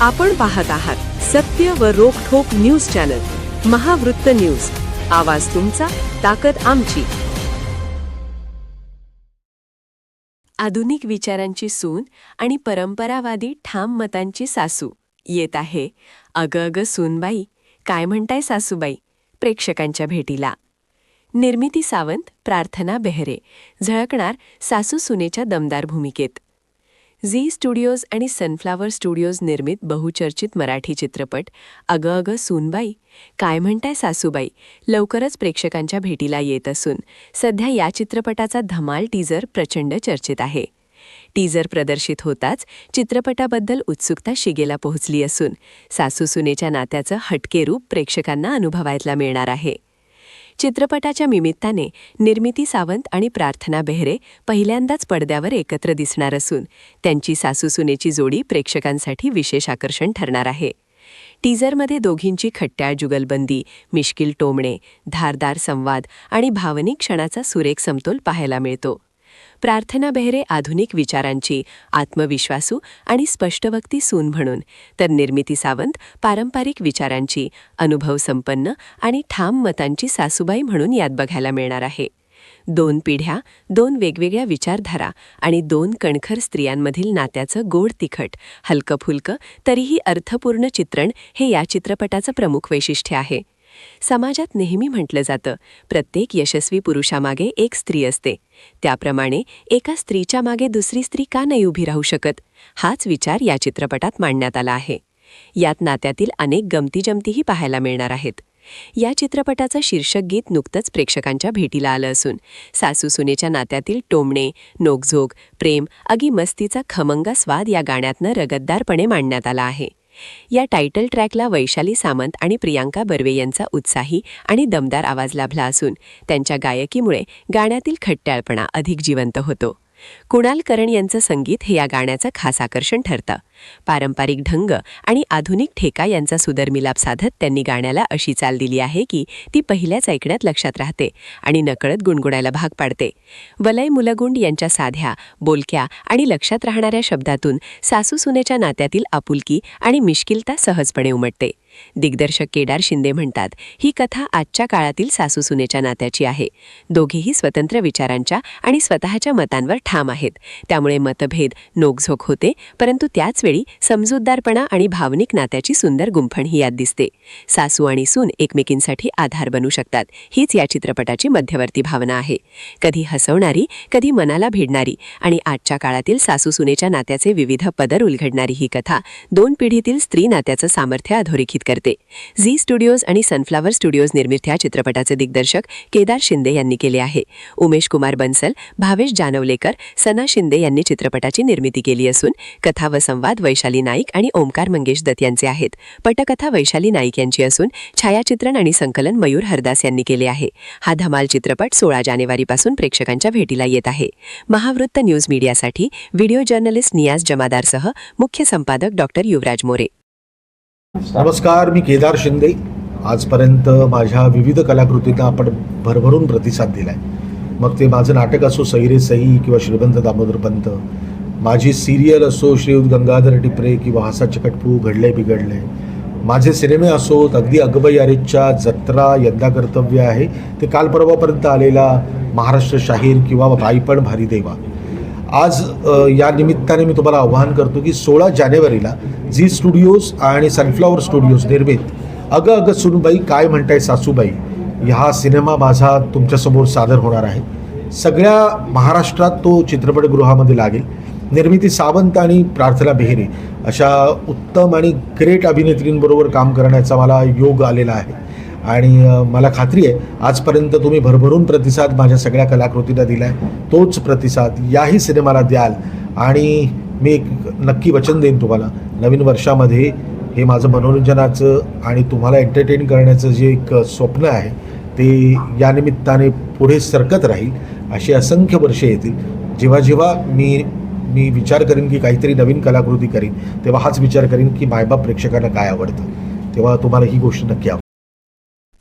आपण पाहत आहात सत्य व रोखोक न्यूज चॅनल महावृत्त न्यूज. आवाज तुमचा ताकद आमची. आधुनिक विचारांची सून आणि परंपरावादी ठाम मतांची सासू येत आहे. अग अग सूनबाई काय म्हणताय सासूबाई? प्रेक्षकांच्या भेटीला. निर्मिती सावंत प्रार्थना बेहरे झळकणार सासू सुनेच्या दमदार भूमिकेत. झी स्टुडिओज आणि सनफ्लावर स्टुडिओज निर्मित बहुचर्चित मराठी चित्रपट अगं अगं सूनबाई. काय म्हणताय सासूबाई? लवकरच प्रेक्षकांच्या भेटीला येत असून सध्या या चित्रपटाचा धमाल टीझर प्रचंड चर्चेत आहे. टीझर प्रदर्शित होताच चित्रपटाबद्दल उत्सुकता शिगेला पोहोचली असून सासू सुनेच्या नात्याचं हटके रूप प्रेक्षकांना अनुभवायला मिळणार आहे. चित्रपटाच्या निमित्ताने निर्मिती सावंत आणि प्रार्थना बेहरे पहिल्यांदाच पडद्यावर एकत्र दिसणार असून त्यांची सासूसुनेची जोडी प्रेक्षकांसाठी विशेष आकर्षण ठरणार आहे. टीझरमध्ये दोघींची खट्ट्याळ जुगलबंदी मिश्किल टोमणे धारदार संवाद आणि भावनिक क्षणाचा सुरेख समतोल पाहायला मिळतो. प्रार्थना बेहरे आधुनिक विचारांची आत्मविश्वासू आणि स्पष्टवक्ती सून म्हणून. तर निर्मिती सावंत पारंपरिक विचारांची अनुभवसंपन्न आणि ठाम मतांची सासूबाई म्हणून यात बघायला मिळणार आहे. दोन पिढ्या दोन वेगवेगळ्या विचारधारा आणि दोन कणखर स्त्रियांमधील नात्याचं गोड तिखट हलकं फुलकं तरीही अर्थपूर्ण चित्रण हे या चित्रपटाचं प्रमुख वैशिष्ट्य आहे. समाजात नेहमी म्हटलं जातं प्रत्येक यशस्वी पुरुषामागे एक स्त्री असते. त्याप्रमाणे एका स्त्रीच्या मागे दुसरी स्त्री का नाही उभी राहू शकत? हाच विचार या चित्रपटात मांडण्यात आला आहे. यात नात्यातील अनेक गमतीजमतीही पाहायला मिळणार आहेत. या चित्रपटाचं शीर्षक गीत नुकतंच प्रेक्षकांच्या भेटीला आलं असून सासू सुनेच्या नात्यातील टोमणे नोकझोक प्रेम अगी मस्तीचा खमंगा स्वाद या गाण्यातनं रगतदारपणे मांडण्यात आला आहे. या टायटल ट्रॅकला वैशाली सामंत आणि प्रियांका बर्वे यांचा उत्साही आणि दमदार आवाज लाभला असून त्यांच्या गायकीमुळे गाण्यातील खट्ट्याळपणा अधिक जिवंत होतो. कुणाल करण यांचं संगीत हे या गाण्याचं खास आकर्षण ठरतं. पारंपरिक ढंग आणि आधुनिक ठेका यांचा सुदरमिलाप साधत त्यांनी गाण्याला अशी चाल दिली आहे की ती पहिल्याच ऐकण्यात लक्षात राहते आणि नकळत गुणगुणायला भाग पाडते. वलय मुलगुंड यांच्या साध्या बोलक्या आणि लक्षात राहणाऱ्या शब्दातून सासू सुनेच्या नात्यातील आपुलकी आणि मिश्किलता सहजपणे उमटते. दिग्दर्शक केदार शिंदे म्हणतात ही कथा आजच्या काळातील सासू सुनेच्या नात्याची आहे. दोघेही स्वतंत्र विचारांच्या आणि स्वतःच्या मतांवर ठाम आहेत. त्यामुळे मतभेद नोकझोक होते परंतु त्याचवेळी समजूतदारपणा आणि भावनिक नात्याची सुंदर गुंफण ही यात दिसते. सासू आणि सून एकमेकींसाठी आधार बनू शकतात हीच या चित्रपटाची मध्यवर्ती भावना आहे. कधी हसवणारी कधी मनाला भिडणारी आणि आजच्या काळातील सासू सुनेच्या नात्याचे विविध पदर उलगडणारी ही कथा दोन पिढीतील स्त्री नात्याचं सामर्थ्य अधोरेखित करते. झी स्टुडिओज आणि सनफ्लावर स्टुडिओज निर्मित ह्या चित्रपटाचे दिग्दर्शक केदार शिंदे यांनी केले आहे. उमेश कुमार बन्सल भावेश जानवलेकर सना शिंदे यांनी चित्रपटाची निर्मिती केली असून कथा व संवाद वैशाली नाईक आणि ओमकार मंगेश दत्त यांचे आहेत. पटकथा वैशाली नाईक यांची असून छायाचित्रण आणि संकलन मयूर हरदास यांनी केले आहे. हा धमाल चित्रपट सोळा जानेवारीपासून प्रेक्षकांच्या भेटीला येत आहे. महावृत्त न्यूज मीडियासाठी व्हिडिओ जर्नलिस्ट नियाज जमादारसह मुख्य संपादक डॉक्टर युवराज मोरे. नमस्कार मी केदार शिंदे. आजपर्यंत माझ्या विविध कलाकृतींना आपण भरभरून प्रतिसाद दिला आहे मग ते माझं नाटक असो सैरे सई किंवा श्रीमंत दामोदर पंत माझी सिरियल असो श्रीयुत गंगाधर टिपरे किंवा हासा चकटपू घडले बिघडले माझे सिनेमे असोत अगदी अगबाई अरेच्या जत्रा यंदा कर्तव्य आहे ते काल परवापर्यंत आलेला महाराष्ट्र शाहीर किंवा बाईपण भारी देवा. आज या निमित्ताने मी तुम्हाला आव्हान करतो की सोळा जानेवारीला झी स्टुडिओज आणि सनफ्लॉवर स्टुडिओज निर्मित. अगं अगं सुनबाई काय म्हणताय सासूबाई? ह्या सिनेमा माझा तुमच्यासमोर सादर होणार आहे. सगळ्या महाराष्ट्रात तो चित्रपटगृहामध्ये लागेल. निर्मिती सावंत आणि प्रार्थना बेहेरे अशा उत्तम आणि ग्रेट अभिनेत्रींबरोबर काम करण्याचा मला योग आलेला आहे. आणि मला खात्री आहे आजपर्यंत तुम्ही भरभरून प्रतिसाद माझ्या सगळ्या कलाकृतीला दिला आहे तोच प्रतिसाद याही सिनेमाला द्याल. आणि मी एक नक्की वचन देईन तुम्हाला नवीन वर्षामध्ये हे माझं मनोरंजनाचं आणि तुम्हाला एंटरटेन करण्याचं जे एक स्वप्न आहे ते या निमित्ताने पुढे सरकत राहील अशी असंख्य वर्षे येतील. जेव्हा जेव्हा मी मी विचार करीन की काहीतरी नवीन कलाकृती करीन तेव्हा हाच विचार करीन की मायबाप प्रेक्षकांना काय आवडतं. तेव्हा तुम्हाला ही गोष्ट नक्की आवडेल.